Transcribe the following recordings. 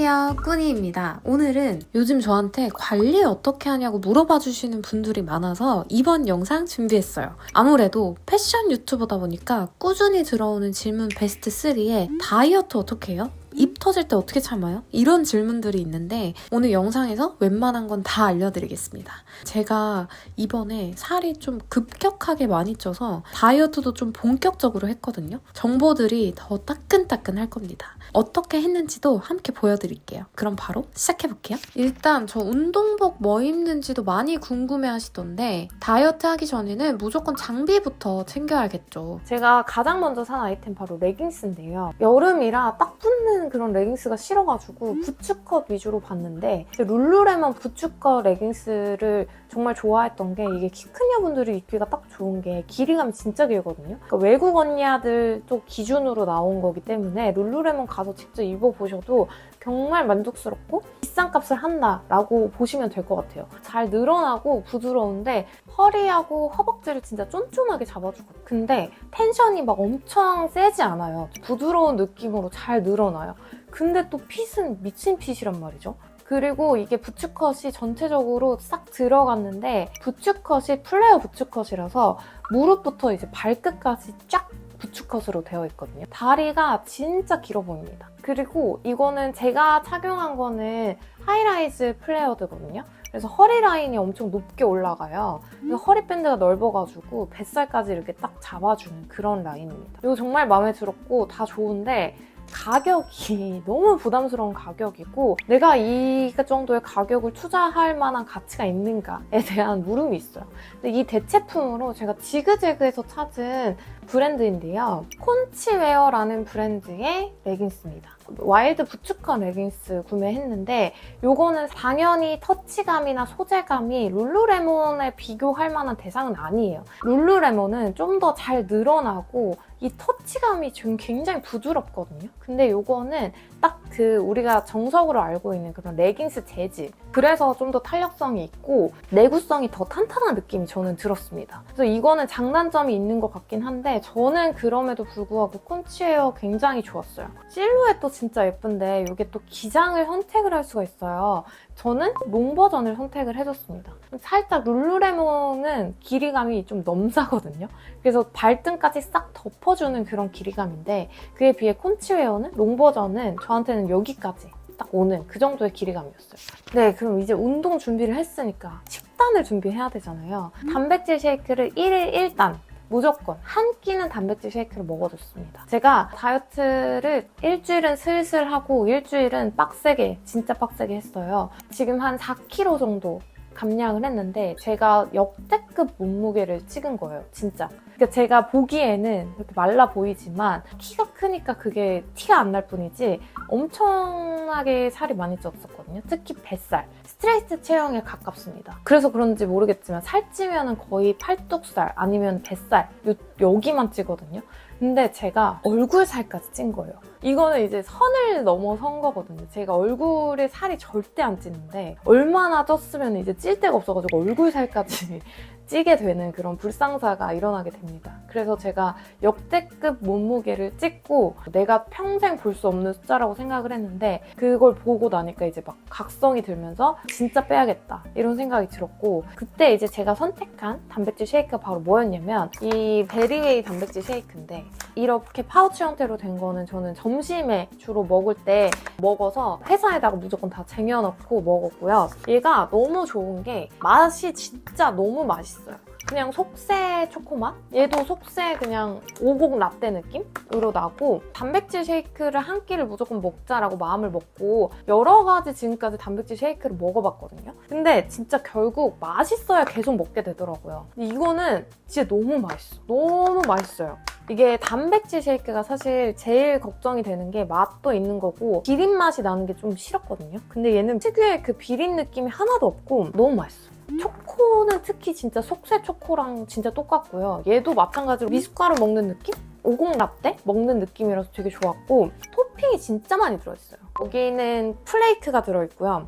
안녕하세요 꾸니입니다 오늘은 요즘 저한테 관리 어떻게 하냐고 물어봐 주시는 분들이 많아서 이번 영상 준비했어요 아무래도 패션 유튜버다 보니까 꾸준히 들어오는 질문 베스트 3에 다이어트 어떻게 해요? 입 터질 때 어떻게 참아요? 이런 질문들이 있는데 오늘 영상에서 웬만한 건 다 알려드리겠습니다. 제가 이번에 살이 좀 급격하게 많이 쪄서 다이어트도 좀 본격적으로 했거든요. 정보들이 더 따끈따끈 할 겁니다. 어떻게 했는지도 함께 보여드릴게요. 그럼 바로 시작해볼게요. 일단 저 운동복 뭐 입는지도 많이 궁금해 하시던데 다이어트 하기 전에는 무조건 장비부터 챙겨야겠죠. 제가 가장 먼저 산 아이템 바로 레깅스인데요. 여름이라 딱 붙는 그런 레깅스가 싫어가지고 부츠컷 위주로 봤는데 룰루레몬 부츠컷 레깅스를 정말 좋아했던 게 이게 키큰 여분들이 입기가 딱 좋은 게 길이감이 진짜 길거든요. 그러니까 외국 언니들 또 기준으로 나온 거기 때문에 룰루레몬 가서 직접 입어보셔도 정말 만족스럽고 비싼 값을 한다라고 보시면 될 것 같아요. 잘 늘어나고 부드러운데 허리하고 허벅지를 진짜 쫀쫀하게 잡아주고 근데 텐션이 막 엄청 세지 않아요. 부드러운 느낌으로 잘 늘어나요. 근데 또 핏은 미친 핏이란 말이죠. 그리고 이게 부츠컷이 전체적으로 싹 들어갔는데 부츠컷이 플레어 부츠컷이라서 무릎부터 이제 발끝까지 쫙 부츠컷으로 되어 있거든요. 다리가 진짜 길어 보입니다. 그리고 이거는 제가 착용한 거는 하이라이즈 플레어드거든요. 그래서 허리 라인이 엄청 높게 올라가요. 그래서 허리 밴드가 넓어가지고 뱃살까지 이렇게 딱 잡아주는 그런 라인입니다. 이거 정말 마음에 들었고 다 좋은데 가격이 너무 부담스러운 가격이고 내가 이 정도의 가격을 투자할 만한 가치가 있는가에 대한 물음이 있어요. 근데 이 대체품으로 제가 지그재그에서 찾은 브랜드인데요. 콘치웨어라는 브랜드의 레깅스입니다. 와일드 부츠컷 레깅스 구매했는데 요거는 당연히 터치감이나 소재감이 룰루레몬에 비교할 만한 대상은 아니에요. 룰루레몬은 좀 더 잘 늘어나고 이 터치감이 좀 굉장히 부드럽거든요. 근데 요거는 딱 그 우리가 정석으로 알고 있는 그런 레깅스 재질. 그래서 좀 더 탄력성이 있고 내구성이 더 탄탄한 느낌이 저는 들었습니다. 그래서 이거는 장단점이 있는 것 같긴 한데 저는 그럼에도 불구하고 콘치웨어 굉장히 좋았어요. 실루엣도 진짜 예쁜데 이게 또 기장을 선택을 할 수가 있어요. 저는 롱 버전을 선택을 해줬습니다. 살짝 룰루레몬은 길이감이 좀 넘사거든요. 그래서 발등까지 싹 덮어주는 그런 길이감인데 그에 비해 콘치웨어는 롱 버전은 저한테는 여기까지 딱 오는 그 정도의 길이감이었어요. 네, 그럼 이제 운동 준비를 했으니까 식단을 준비해야 되잖아요. 단백질 쉐이크를 1일 1단 무조건 한 끼는 단백질 쉐이크를 먹어줬습니다. 제가 다이어트를 일주일은 슬슬 하고 일주일은 빡세게 진짜 빡세게 했어요. 지금 한 4kg 정도 감량을 했는데 제가 역대급 몸무게를 찍은 거예요. 진짜. 그러니까 제가 보기에는 이렇게 말라 보이지만 키가 크니까 그게 티가 안 날 뿐이지 엄청나게 살이 많이 쪘었거든요. 특히 뱃살. 스트레이트 체형에 가깝습니다. 그래서 그런지 모르겠지만 살찌면 거의 팔뚝살 아니면 뱃살 요, 여기만 찌거든요. 근데 제가 얼굴 살까지 찐 거예요. 이거는 이제 선을 넘어선 거거든요. 제가 얼굴에 살이 절대 안 찌는데 얼마나 쪘으면 이제 찔 데가 없어가지고 얼굴 살까지 찌게 되는 그런 불상사가 일어나게 됩니다. 그래서 제가 역대급 몸무게를 찍고 내가 평생 볼 수 없는 숫자라고 생각을 했는데 그걸 보고 나니까 이제 막 각성이 들면서 진짜 빼야겠다 이런 생각이 들었고 그때 이제 제가 선택한 단백질 쉐이크가 바로 뭐였냐면 이 베리웨이 단백질 쉐이크인데 이렇게 파우치 형태로 된 거는 저는 점심에 주로 먹을 때 먹어서 회사에다가 무조건 다 쟁여놓고 먹었고요. 얘가 너무 좋은 게 맛이 진짜 너무 맛있어요. 그냥 속세 초코맛? 얘도 속세 그냥 오곡 라떼 느낌으로 나고 단백질 쉐이크를 한 끼를 무조건 먹자라고 마음을 먹고 여러 가지 지금까지 단백질 쉐이크를 먹어봤거든요. 근데 진짜 결국 맛있어야 계속 먹게 되더라고요. 이거는 진짜 너무 맛있어. 너무 맛있어요. 이게 단백질 쉐이크가 사실 제일 걱정이 되는 게 맛도 있는 거고 비린 맛이 나는 게 좀 싫었거든요. 근데 얘는 특유의 그 비린 느낌이 하나도 없고 너무 맛있어. 초코는 특히 진짜 속세 초코랑 진짜 똑같고요. 얘도 마찬가지로 미숫가루 먹는 느낌? 오곡 라떼 먹는 느낌이라서 되게 좋았고 토핑이 진짜 많이 들어있어요. 여기는 플레이크가 들어있고요.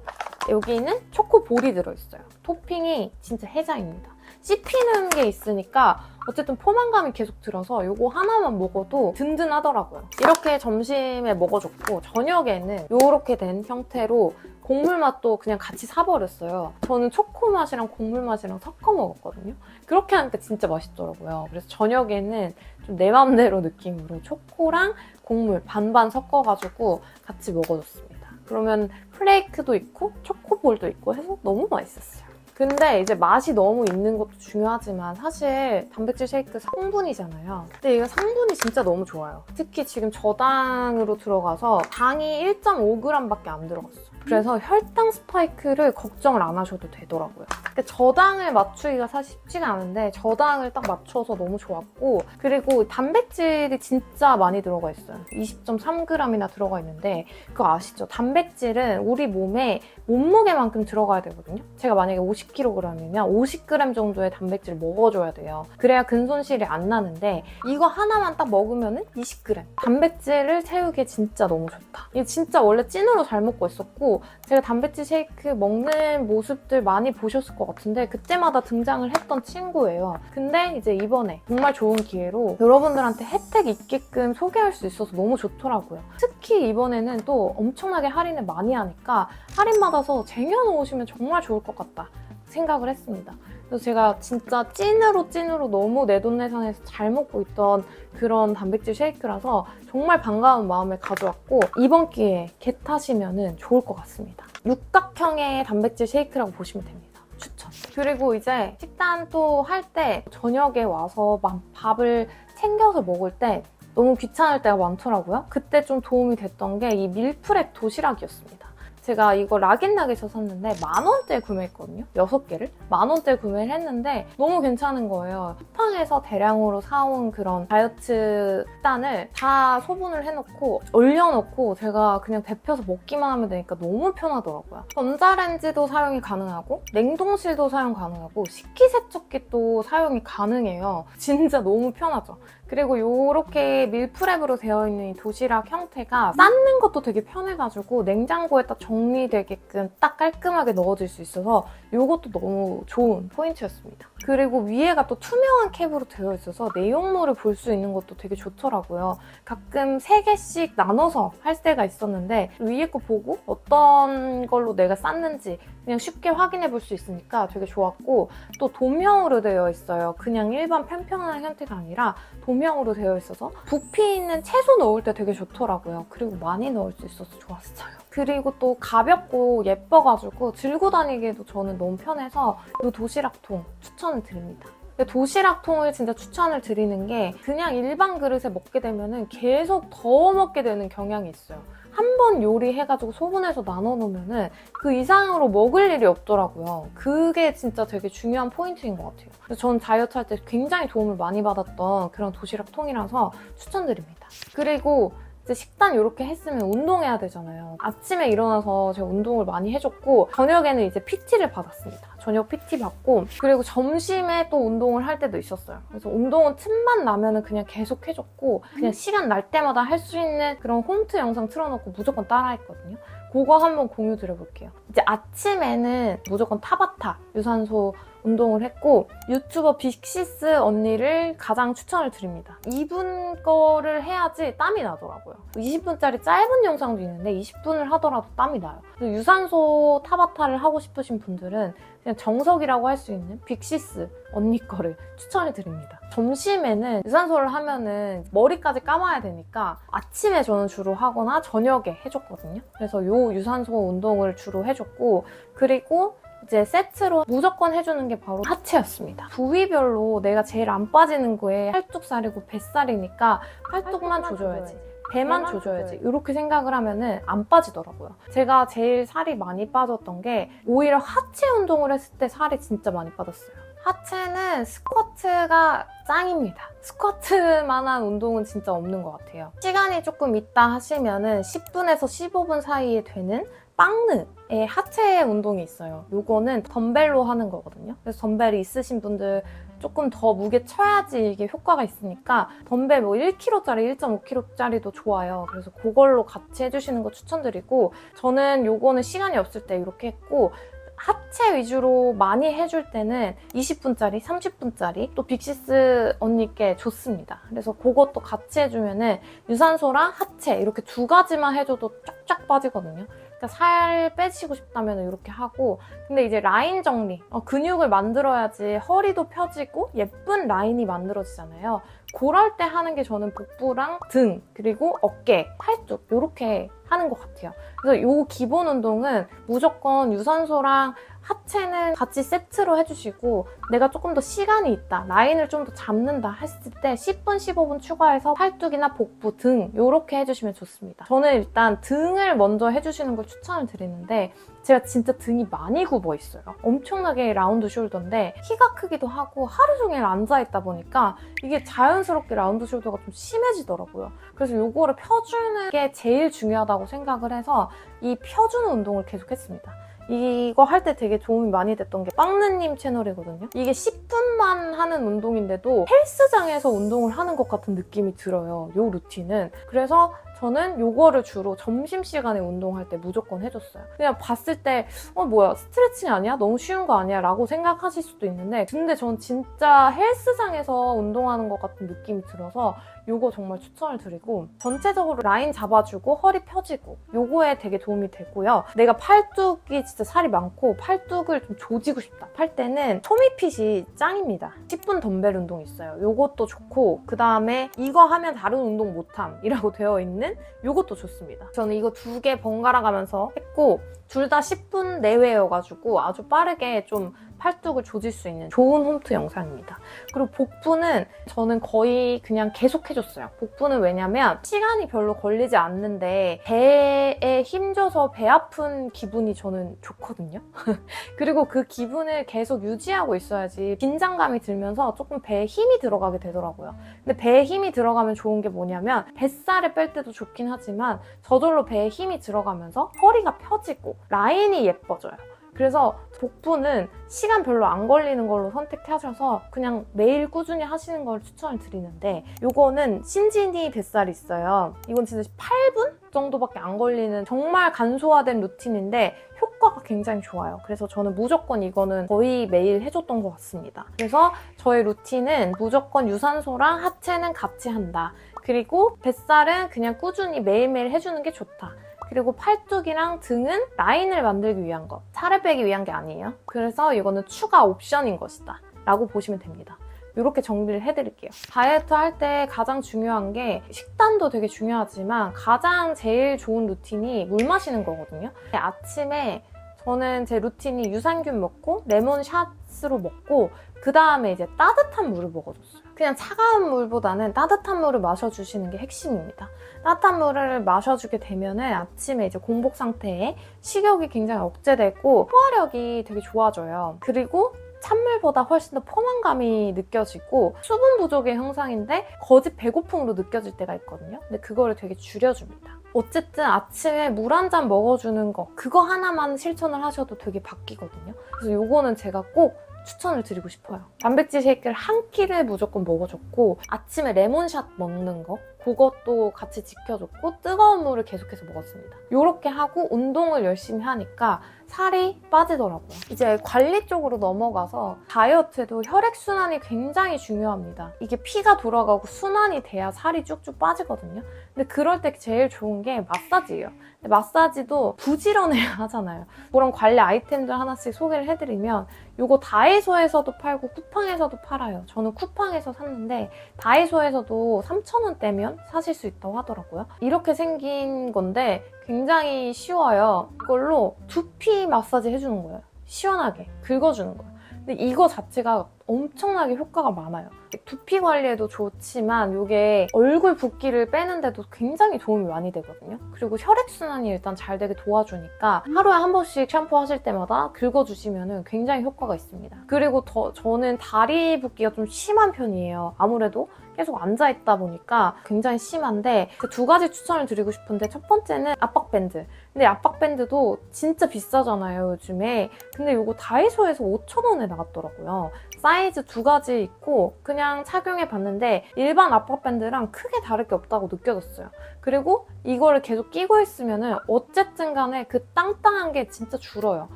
여기는 초코볼이 들어있어요. 토핑이 진짜 해자입니다. 씹히는 게 있으니까 어쨌든 포만감이 계속 들어서 이거 하나만 먹어도 든든하더라고요. 이렇게 점심에 먹어줬고 저녁에는 이렇게 된 형태로 곡물 맛도 그냥 같이 사버렸어요. 저는 초코 맛이랑 곡물 맛이랑 섞어 먹었거든요. 그렇게 하니까 진짜 맛있더라고요. 그래서 저녁에는 좀 내 맘대로 느낌으로 초코랑 곡물 반반 섞어가지고 같이 먹어줬습니다. 그러면 플레이크도 있고 초코볼도 있고 해서 너무 맛있었어요. 근데 이제 맛이 너무 있는 것도 중요하지만 사실 단백질 쉐이크 성분이잖아요. 근데 이거 성분이 진짜 너무 좋아요. 특히 지금 저당으로 들어가서 당이 1.5g밖에 안 들어갔어. 그래서 혈당 스파이크를 걱정을 안 하셔도 되더라고요. 근데 저당을 맞추기가 사실 쉽지가 않은데 저당을 딱 맞춰서 너무 좋았고 그리고 단백질이 진짜 많이 들어가 있어요. 20.3g이나 들어가 있는데 그거 아시죠? 단백질은 우리 몸에 몸무게만큼 들어가야 되거든요. 제가 만약에 50kg이면 50g 정도의 단백질 먹어줘야 돼요. 그래야 근손실이 안 나는데 이거 하나만 딱 먹으면 20g. 단백질을 채우기에 진짜 너무 좋다. 이게 진짜 원래 찐으로 잘 먹고 있었고 제가 단백질 쉐이크 먹는 모습들 많이 보셨을 것 같은데 그때마다 등장을 했던 친구예요. 근데 이제 이번에 정말 좋은 기회로 여러분들한테 혜택 있게끔 소개할 수 있어서 너무 좋더라고요. 특히 이번에는 또 엄청나게 할인을 많이 하니까 할인 받아서 쟁여놓으시면 정말 좋을 것 같다 생각을 했습니다. 그래서 제가 진짜 찐으로 찐으로 너무 내돈내산해서 잘 먹고 있던 그런 단백질 쉐이크라서 정말 반가운 마음을 가져왔고 이번 기회에 겟하시면 좋을 것 같습니다. 육각형의 단백질 쉐이크라고 보시면 됩니다. 추천. 그리고 이제 식단 또 할 때 저녁에 와서 막 밥을 챙겨서 먹을 때 너무 귀찮을 때가 많더라고요. 그때 좀 도움이 됐던 게 이 밀프렙 도시락이었습니다. 제가 이거 락앤락에서 샀는데 만 원대에 구매했거든요. 6개를. 만 원대에 구매를 했는데 너무 괜찮은 거예요. 쿠팡에서 대량으로 사온 그런 다이어트 식단을 다 소분을 해놓고 얼려놓고 제가 그냥 데펴서 먹기만 하면 되니까 너무 편하더라고요. 전자레인지도 사용이 가능하고 냉동실도 사용 가능하고 식기세척기도 사용이 가능해요. 진짜 너무 편하죠. 그리고 이렇게 밀프렙으로 되어 있는 이 도시락 형태가 쌓는 것도 되게 편해가지고 냉장고에 딱 정리되게끔 딱 깔끔하게 넣어질 수 있어서 이것도 너무 좋은 포인트였습니다. 그리고 위에가 또 투명한 캡으로 되어 있어서 내용물을 볼 수 있는 것도 되게 좋더라고요. 가끔 3개씩 나눠서 할 때가 있었는데 위에 거 보고 어떤 걸로 내가 쌌는지 그냥 쉽게 확인해 볼 수 있으니까 되게 좋았고 또 도명으로 되어 있어요. 그냥 일반 평평한 형태가 아니라 도명으로 되어 있어서 부피 있는 채소 넣을 때 되게 좋더라고요. 그리고 많이 넣을 수 있어서 좋았어요. 그리고 또 가볍고 예뻐가지고 들고 다니기에도 저는 너무 편해서 이 도시락통 추천을 드립니다. 도시락통을 진짜 추천을 드리는 게 그냥 일반 그릇에 먹게 되면 계속 더 먹게 되는 경향이 있어요. 한 번 요리해가지고 소분해서 나눠 놓으면은 그 이상으로 먹을 일이 없더라고요. 그게 진짜 되게 중요한 포인트인 것 같아요. 저는 다이어트 할 때 굉장히 도움을 많이 받았던 그런 도시락통이라서 추천드립니다. 그리고 이제 식단 이렇게 했으면 운동해야 되잖아요. 아침에 일어나서 제가 운동을 많이 해줬고 저녁에는 이제 PT를 받았습니다. 저녁 PT 받고 그리고 점심에 또 운동을 할 때도 있었어요. 그래서 운동은 틈만 나면은 그냥 계속 해줬고 그냥 시간 날 때마다 할 수 있는 그런 홈트 영상 틀어놓고 무조건 따라했거든요. 그거 한번 공유 드려볼게요. 이제 아침에는 무조건 타바타 유산소 운동을 했고 유튜버 빅시스 언니를 가장 추천을 드립니다. 2분 거를 해야지 땀이 나더라고요. 20분짜리 짧은 영상도 있는데 20분을 하더라도 땀이 나요. 유산소 타바타를 하고 싶으신 분들은 그냥 정석이라고 할 수 있는 빅시스 언니 거를 추천해 드립니다. 점심에는 유산소를 하면은 머리까지 감아야 되니까 아침에 저는 주로 하거나 저녁에 해줬거든요. 그래서 요 유산소 운동을 주로 해줬고 그리고 이제 세트로 무조건 해주는 게 바로 하체였습니다. 부위별로 내가 제일 안 빠지는 거에 팔뚝살이고 뱃살이니까 팔뚝만 조져야지. 배만 조져야지. 이렇게 생각을 하면은 안 빠지더라고요. 제가 제일 살이 많이 빠졌던 게 오히려 하체 운동을 했을 때 살이 진짜 많이 빠졌어요. 하체는 스쿼트가 짱입니다. 스쿼트만한 운동은 진짜 없는 것 같아요. 시간이 조금 있다 하시면은 10분에서 15분 사이에 되는 빵느의 하체 운동이 있어요. 요거는 덤벨로 하는 거거든요. 그래서 덤벨이 있으신 분들 조금 더 무게 쳐야지 이게 효과가 있으니까 덤벨 뭐 1kg짜리, 1.5kg짜리도 좋아요. 그래서 그걸로 같이 해주시는 거 추천드리고 저는 요거는 시간이 없을 때 이렇게 했고 하체 위주로 많이 해줄 때는 20분짜리, 30분짜리 또 빅시스 언니께 좋습니다. 그래서 그것도 같이 해주면은 유산소랑 하체 이렇게 두 가지만 해줘도 쫙쫙 빠지거든요. 그러니까 살 빼시고 싶다면 이렇게 하고 근데 이제 라인 정리 어, 근육을 만들어야지 허리도 펴지고 예쁜 라인이 만들어지잖아요. 그럴 때 하는 게 저는 복부랑 등 그리고 어깨, 팔뚝 이렇게 하는 것 같아요. 그래서 이 기본 운동은 무조건 유산소랑 하체는 같이 세트로 해주시고 내가 조금 더 시간이 있다 라인을 좀 더 잡는다 했을 때 10분 15분 추가해서 팔뚝이나 복부 등 이렇게 해주시면 좋습니다 저는 일단 등을 먼저 해주시는 걸 추천을 드리는데 제가 진짜 등이 많이 굽어 있어요 엄청나게 라운드 숄더인데 키가 크기도 하고 하루 종일 앉아있다 보니까 이게 자연스럽게 라운드 숄더가 좀 심해지더라고요 그래서 이거를 펴주는 게 제일 중요하다고 생각을 해서 이 펴주는 운동을 계속 했습니다 이거 할 때 되게 도움이 많이 됐던 게 빵느님 채널이거든요. 이게 10분만 하는 운동인데도 헬스장에서 운동을 하는 것 같은 느낌이 들어요. 요 루틴은. 그래서 저는 요거를 주로 점심시간에 운동할 때 무조건 해줬어요. 그냥 봤을 때, 어, 뭐야, 스트레칭 아니야? 너무 쉬운 거 아니야? 라고 생각하실 수도 있는데, 근데 전 진짜 헬스장에서 운동하는 것 같은 느낌이 들어서 요거 정말 추천을 드리고, 전체적으로 라인 잡아주고, 허리 펴지고, 요거에 되게 도움이 되고요. 내가 팔뚝이 진짜 살이 많고, 팔뚝을 좀 조지고 싶다. 팔 때는 토미핏이 짱입니다. 10분 덤벨 운동 있어요. 요것도 좋고, 그 다음에 이거 하면 다른 운동 못함 이라고 되어 있는 요것도 좋습니다. 저는 이거 두 개 번갈아 가면서 했고, 둘 다 10분 내외여가지고 아주 빠르게 좀 팔뚝을 조질 수 있는 좋은 홈트 영상입니다. 그리고 복부는 저는 거의 그냥 계속 해줬어요. 복부는 왜냐면 시간이 별로 걸리지 않는데 배에 힘줘서 배 아픈 기분이 저는 좋거든요. 그리고 그 기분을 계속 유지하고 있어야지 긴장감이 들면서 조금 배에 힘이 들어가게 되더라고요. 근데 배에 힘이 들어가면 좋은 게 뭐냐면 뱃살을 뺄 때도 좋긴 하지만 저절로 배에 힘이 들어가면서 허리가 펴지고 라인이 예뻐져요. 그래서 복부는 시간 별로 안 걸리는 걸로 선택하셔서 그냥 매일 꾸준히 하시는 걸 추천을 드리는데 요거는 신진이 뱃살이 있어요. 이건 진짜 8분 정도밖에 안 걸리는 정말 간소화된 루틴인데 효과가 굉장히 좋아요. 그래서 저는 무조건 이거는 거의 매일 해줬던 것 같습니다. 그래서 저의 루틴은 무조건 유산소랑 하체는 같이 한다. 그리고 뱃살은 그냥 꾸준히 매일매일 해주는 게 좋다. 그리고 팔뚝이랑 등은 라인을 만들기 위한 것, 살을 빼기 위한 게 아니에요. 그래서 이거는 추가 옵션인 것이다. 라고 보시면 됩니다. 이렇게 정리를 해드릴게요. 다이어트 할 때 가장 중요한 게 식단도 되게 중요하지만 가장 제일 좋은 루틴이 물 마시는 거거든요. 아침에 저는 제 루틴이 유산균 먹고 레몬 샷으로 먹고 그 다음에 이제 따뜻한 물을 먹어줬어요. 그냥 차가운 물보다는 따뜻한 물을 마셔주시는 게 핵심입니다. 따뜻한 물을 마셔주게 되면은 아침에 이제 공복 상태에 식욕이 굉장히 억제되고 소화력이 되게 좋아져요. 그리고 찬물보다 훨씬 더 포만감이 느껴지고 수분 부족의 현상인데 거짓 배고픔으로 느껴질 때가 있거든요. 근데 그거를 되게 줄여줍니다. 어쨌든 아침에 물 한 잔 먹어주는 거 그거 하나만 실천을 하셔도 되게 바뀌거든요. 그래서 요거는 제가 꼭 추천을 드리고 싶어요. 단백질 쉐이크를 한 끼를 무조건 먹어줬고 아침에 레몬샷 먹는 거 그것도 같이 지켜줬고 뜨거운 물을 계속해서 먹었습니다. 이렇게 하고 운동을 열심히 하니까 살이 빠지더라고요. 이제 관리 쪽으로 넘어가서 다이어트에도 혈액순환이 굉장히 중요합니다. 이게 피가 돌아가고 순환이 돼야 살이 쭉쭉 빠지거든요. 근데 그럴 때 제일 좋은 게 마사지예요. 근데 마사지도 부지런해야 하잖아요. 그런 관리 아이템들 하나씩 소개를 해드리면 이거 다이소에서도 팔고 쿠팡에서도 팔아요. 저는 쿠팡에서 샀는데 다이소에서도 3,000원대면 사실 수 있다고 하더라고요. 이렇게 생긴 건데 굉장히 쉬워요. 이걸로 두피 마사지 해주는 거예요. 시원하게 긁어주는 거예요. 근데 이거 자체가 엄청나게 효과가 많아요. 두피 관리에도 좋지만 이게 얼굴 붓기를 빼는데도 굉장히 도움이 많이 되거든요. 그리고 혈액순환이 일단 잘 되게 도와주니까 하루에 한 번씩 샴푸 하실 때마다 긁어주시면 굉장히 효과가 있습니다. 그리고 더, 저는 다리 붓기가 좀 심한 편이에요. 아무래도 계속 앉아있다 보니까 굉장히 심한데 그두 가지 추천을 드리고 싶은데 첫 번째는 압박밴드. 근데 압박밴드도 진짜 비싸잖아요, 요즘에. 근데 이거 다이소에서 5,000원에 나갔더라고요. 사이즈 두 가지 있고 그냥 착용해 봤는데 일반 압박밴드랑 크게 다를 게 없다고 느껴졌어요. 그리고 이거를 계속 끼고 있으면 은 어쨌든 간에 그 땅땅한 게 진짜 줄어요.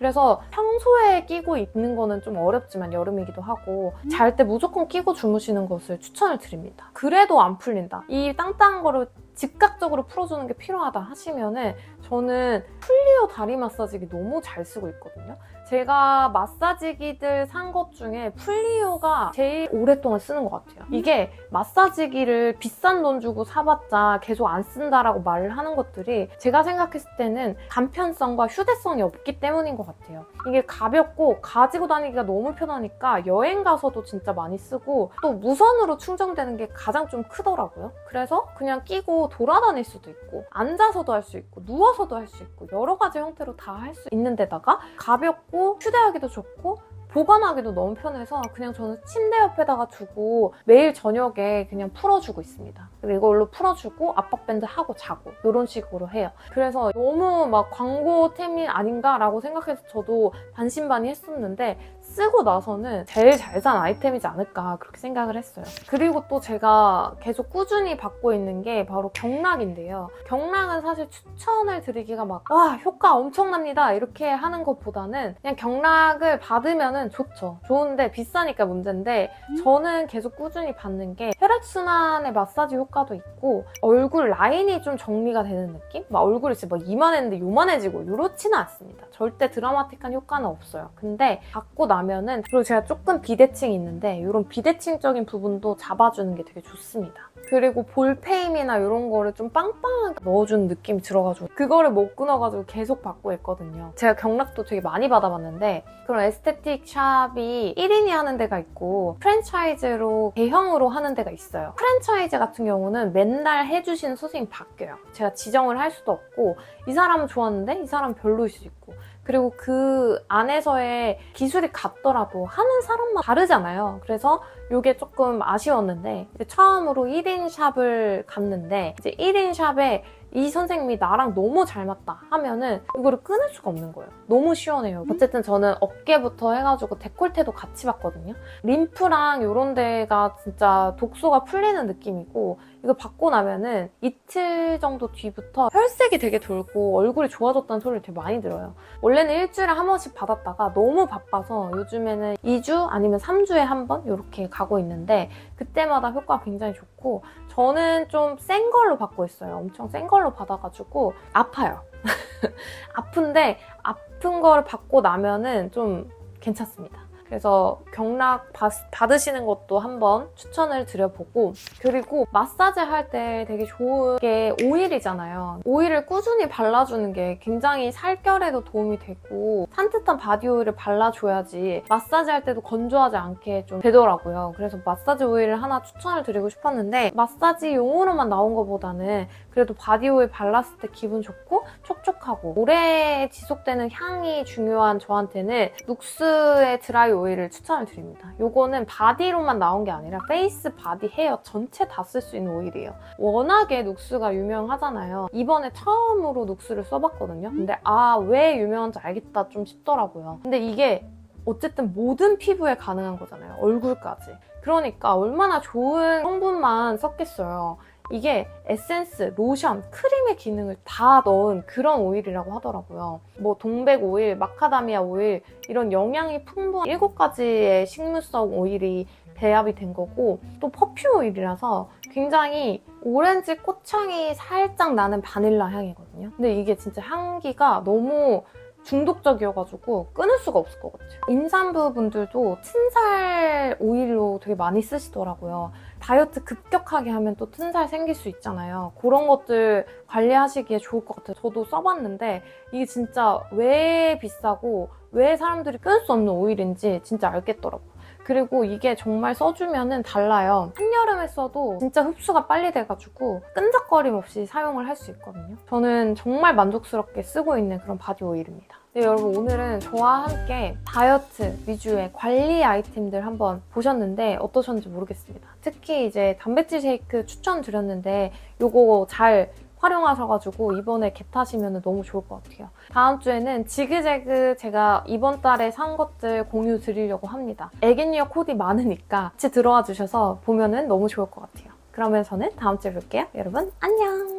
그래서 평소에 끼고 있는 거는 좀 어렵지만 여름이기도 하고 잘 때 무조건 끼고 주무시는 것을 추천을 드립니다. 그래도 안 풀린다. 이 땅땅한 거를 즉각적으로 풀어주는 게 필요하다 하시면은 저는 플리오 다리 마사지기 너무 잘 쓰고 있거든요. 제가 마사지기들 산 것 중에 플리오가 제일 오랫동안 쓰는 것 같아요. 이게 마사지기를 비싼 돈 주고 사봤자 계속 안 쓴다라고 말을 하는 것들이 제가 생각했을 때는 간편성과 휴대성이 없기 때문인 것 같아요. 이게 가볍고 가지고 다니기가 너무 편하니까 여행 가서도 진짜 많이 쓰고 또 무선으로 충전되는 게 가장 좀 크더라고요. 그래서 그냥 끼고 돌아다닐 수도 있고 앉아서도 할 수 있고 누워서도 할 수 있고 여러 가지 형태로 다 할 수 있는 데다가 가볍고 휴대하기도 좋고 보관하기도 너무 편해서 그냥 저는 침대 옆에다가 두고 매일 저녁에 그냥 풀어주고 있습니다. 이걸로 풀어주고 압박밴드 하고 자고 이런 식으로 해요. 그래서 너무 막 광고템이 아닌가라고 생각해서 저도 반신반의 했었는데 쓰고 나서는 제일 잘 산 아이템이지 않을까 그렇게 생각을 했어요. 그리고 또 제가 계속 꾸준히 받고 있는 게 바로 경락인데요. 경락은 사실 추천을 드리기가 막 와 효과 엄청납니다 이렇게 하는 것보다는 그냥 경락을 받으면은 좋죠. 좋은데 비싸니까 문제인데 저는 계속 꾸준히 받는 게 혈액순환의 마사지 효과도 있고 얼굴 라인이 좀 정리가 되는 느낌? 막 얼굴이 진짜 막 이만했는데 요만해지고 이렇지는 않습니다. 절대 드라마틱한 효과는 없어요. 근데 받고 나면 은 그리고 제가 조금 비대칭이 있는데 이런 비대칭적인 부분도 잡아주는 게 되게 좋습니다. 그리고 볼페임이나 이런 거를 좀 빵빵하게 넣어주는 느낌이 들어가지고 그거를 못 끊어가지고 계속 받고 있거든요. 제가 경락도 되게 많이 받아봤는데 그런 에스테틱 샵이 1인이 하는 데가 있고 프랜차이즈로 대형으로 하는 데가 있어요. 프랜차이즈 같은 경우는 맨날 해주시는 선생님이 바뀌어요. 제가 지정을 할 수도 없고 이 사람은 좋았는데 이 사람은 별로일 수도 있고 그리고 그 안에서의 기술이 같더라도 하는 사람마다 다르잖아요. 그래서 이게 조금 아쉬웠는데 처음으로 1인 샵을 갔는데 이제 1인 샵에 이 선생님이 나랑 너무 잘 맞다 하면은 이거를 끊을 수가 없는 거예요. 너무 시원해요. 어쨌든 저는 어깨부터 해가지고 데콜테도 같이 봤거든요. 림프랑 이런 데가 진짜 독소가 풀리는 느낌이고 이거 받고 나면은 이틀 정도 뒤부터 혈색이 되게 돌고 얼굴이 좋아졌다는 소리를 되게 많이 들어요. 원래는 일주일에 한 번씩 받았다가 너무 바빠서 요즘에는 2주 아니면 3주에 한 번 이렇게 가고 있는데 그때마다 효과가 굉장히 좋고 저는 좀 센 걸로 받고 있어요. 엄청 센 걸로 받아가지고 아파요. 아픈데 아픈 걸 받고 나면은 좀 괜찮습니다. 그래서 경락 받, 받으시는 것도 한번 추천을 드려보고 그리고 마사지 할 때 되게 좋은 게 오일이잖아요. 오일을 꾸준히 발라주는 게 굉장히 살결에도 도움이 되고 산뜻한 바디 오일을 발라줘야지 마사지 할 때도 건조하지 않게 좀 되더라고요. 그래서 마사지 오일을 하나 추천을 드리고 싶었는데 마사지 용으로만 나온 것보다는 그래도 바디 오일 발랐을 때 기분 좋고 촉촉하고 오래 지속되는 향이 중요한 저한테는 룩스의 드라이 오일을 추천을 드립니다. 요거는 바디로만 나온 게 아니라 페이스, 바디, 헤어 전체 다 쓸 수 있는 오일이에요. 워낙에 룩스가 유명하잖아요. 이번에 처음으로 룩스를 써봤거든요. 근데 아, 왜 유명한지 알겠다 좀 싶더라고요. 근데 이게 어쨌든 모든 피부에 가능한 거잖아요. 얼굴까지. 그러니까 얼마나 좋은 성분만 썼겠어요. 이게 에센스, 로션, 크림의 기능을 다 넣은 그런 오일이라고 하더라고요. 뭐 동백 오일, 마카다미아 오일 이런 영양이 풍부한 7가지의 식물성 오일이 배합이 된 거고 또 퍼퓸 오일이라서 굉장히 오렌지 꽃향이 살짝 나는 바닐라 향이거든요. 근데 이게 진짜 향기가 너무 중독적이어가지고 끊을 수가 없을 것 같아요. 임산부 분들도 튼살 오일로 되게 많이 쓰시더라고요. 다이어트 급격하게 하면 또 튼살 생길 수 있잖아요. 그런 것들 관리하시기에 좋을 것 같아요. 저도 써봤는데 이게 진짜 왜 비싸고 왜 사람들이 끊을 수 없는 오일인지 진짜 알겠더라고요. 그리고 이게 정말 써주면은 달라요. 한여름에 써도 진짜 흡수가 빨리 돼가지고 끈적거림 없이 사용을 할 수 있거든요. 저는 정말 만족스럽게 쓰고 있는 그런 바디 오일입니다. 네, 여러분 오늘은 저와 함께 다이어트 위주의 관리 아이템들 한번 보셨는데 어떠셨는지 모르겠습니다. 특히 이제 단백질 쉐이크 추천드렸는데 요거 잘 활용하셔가지고 이번에 겟 하시면 너무 좋을 것 같아요. 다음 주에는 지그재그 제가 이번 달에 산 것들 공유 드리려고 합니다. 애견유어 코디 많으니까 같이 들어와 주셔서 보면은 너무 좋을 것 같아요. 그러면 저는 다음 주에 뵐게요. 여러분 안녕!